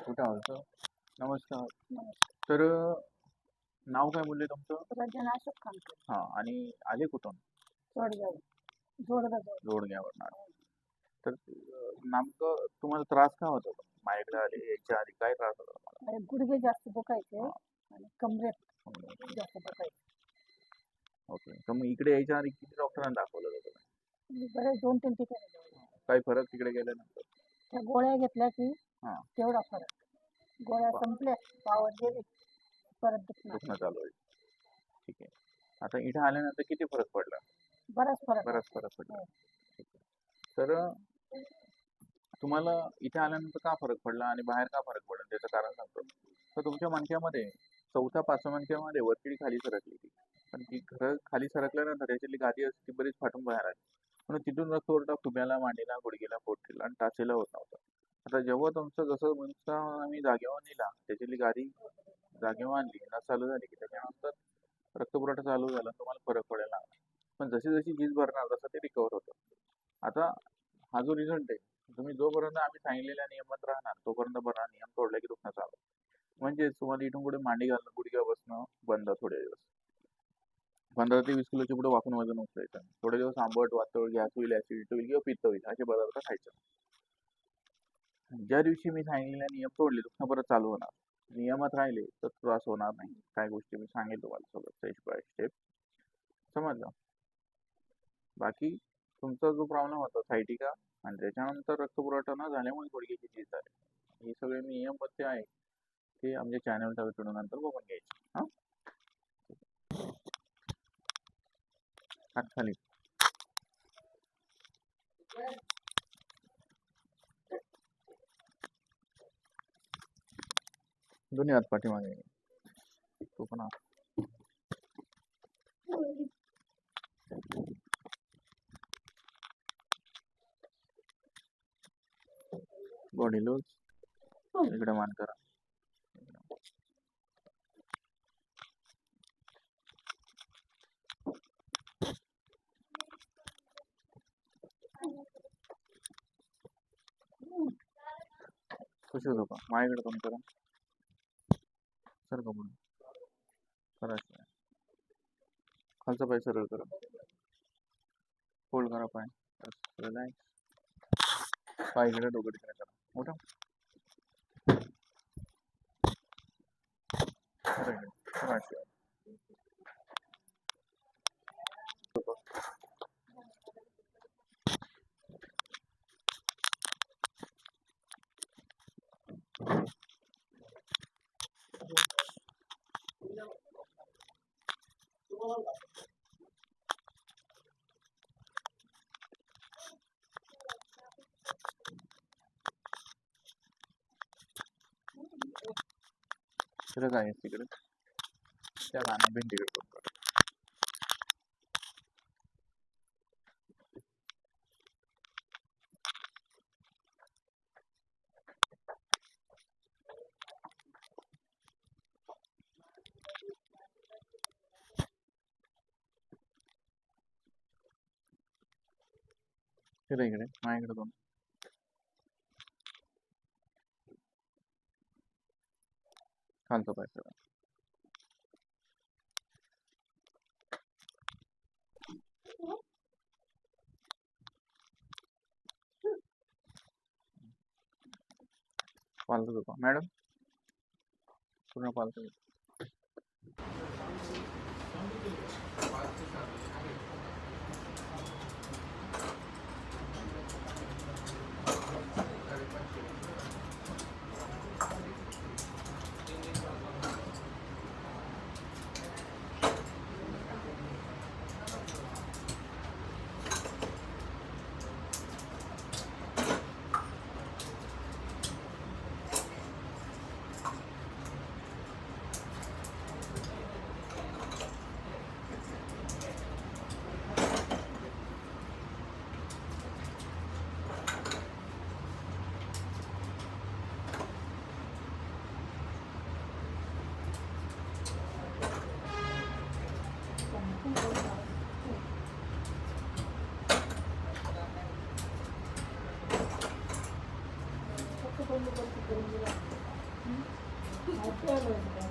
कुठं आहोत नमस्कार. तर नाव काय बोलले तुमचं? रंजना अशोक खानकर हा आणि आले कुठून? जोडगाव. जोडगाव जोडग्यावरनं तर नेमकं तुम्हाला त्रास काय होता? माझ्याकडे आले यायच्या आधी काय त्रास होता आणि गुडघे जास्त दुखायचे आणि कमरेत जास्त दुखायचे. ओके. तर मग इकडे यायच्या आधी किती डॉक्टरांना दाखवलं होतं मी बरेच दोन तीन ठिकाणी गेले. काही फरक तिकडे गेल्यानंतर? त्या गोळ्या घेतल्या की हा. तेवढा फरक. गोळ्या संपल्या पावर गेली परत दुखणार दुखणं चालू आहे ठीक आहे. आता इथे आल्यानंतर किती फरक पडला? बराच फरक बराच फरक पडला. हो. ठीक आहे. तर तुम्हाला इथे आल्यानंतर का फरक पडला आणि बाहेर का फरक पडला? त्याचं कारण सांगतो. तर तुमच्या मणक्यामध्ये चौथा पाचव्या मणक्यामध्ये वरती खाली सरकली ती. पण ती खरं खाली सरकल्यानंतर त्याच्यातली गादी असते ती बरीच फाटून बाहेर आली. म्हणून तिथून रक्त ओरडा खुब्याला मांडीला गुडघेला पोटकीला आणि टाचेला होत नव्हता. आता जेव्हा तुमचं जसं म्हणता आम्ही जागेवर नेला त्याच्यातली गाडी जागेवर आणली ना चालू झाली की त्याच्यानंतर रक्तपुरवठा चालू झाला तुम्हाला फरक पडायला लागला. पण जशी जशी झीज भरणार तसं ते रिकवर होतं. आता हा जो रिझल्ट आहे तुम्ही जोपर्यंत आम्ही सांगितलेल्या नियमात राहणार तोपर्यंत बरा नियम तोडला की दुखणं चालू. म्हणजेच तुम्हाला इथून पुढे मांडी घालणं गुडघ्या बसणं बंद थोडे दिवस. पंधरा ते वीस किलोच्या पुढे वाकून वजन उचलायचं थोडे दिवस आंबट वातळ गॅस होईल ऍसिडिटी होईल किंवा पित्त होईल असे पदार्थ खायचे. ज्या दिवशी मी सांगितलेला नियम तोडले दुखणं परत चालू होणार. नियमात राहिले तर त्रास होणार नाही. काय गोष्टी मी सांगेल तुम्हाला सोबत स्टेप बाय स्टेप समजलं? बाकी तुमचा जो प्रॉब्लेम होता सायटिका आणि त्याच्यानंतर रक्तपुरवठा न झाल्यामुळे गुडघ्याची झीज झाली हे सगळे नियम पत्ते आहे ते आमच्या चॅनलच्या व्हिडिओ नंतर बघून घ्यायचे. हा? दोन्ही हात पाठीमागे तो पण बॉडी लूज। इकडे मान करा खुशी होतो का माझ्याकडे कमी करा. सर का म्हणून करा खालचा पाय सरळ करा. फोल्ड करा पाय. रिलॅक्स पाय इकडे डोकं तिकडे करा मोठा करा इकडे. करा शिवाय. तिकडे काय आहे तिकडे त्या गाण्या भिंतीकडे बघ करा. फिरा इकडे. माझ्याकडे दोन. खालचा पाय करा पालतो झोपा मॅडम? पूर्ण पालतो करून दिला. माहिती आहे बरं.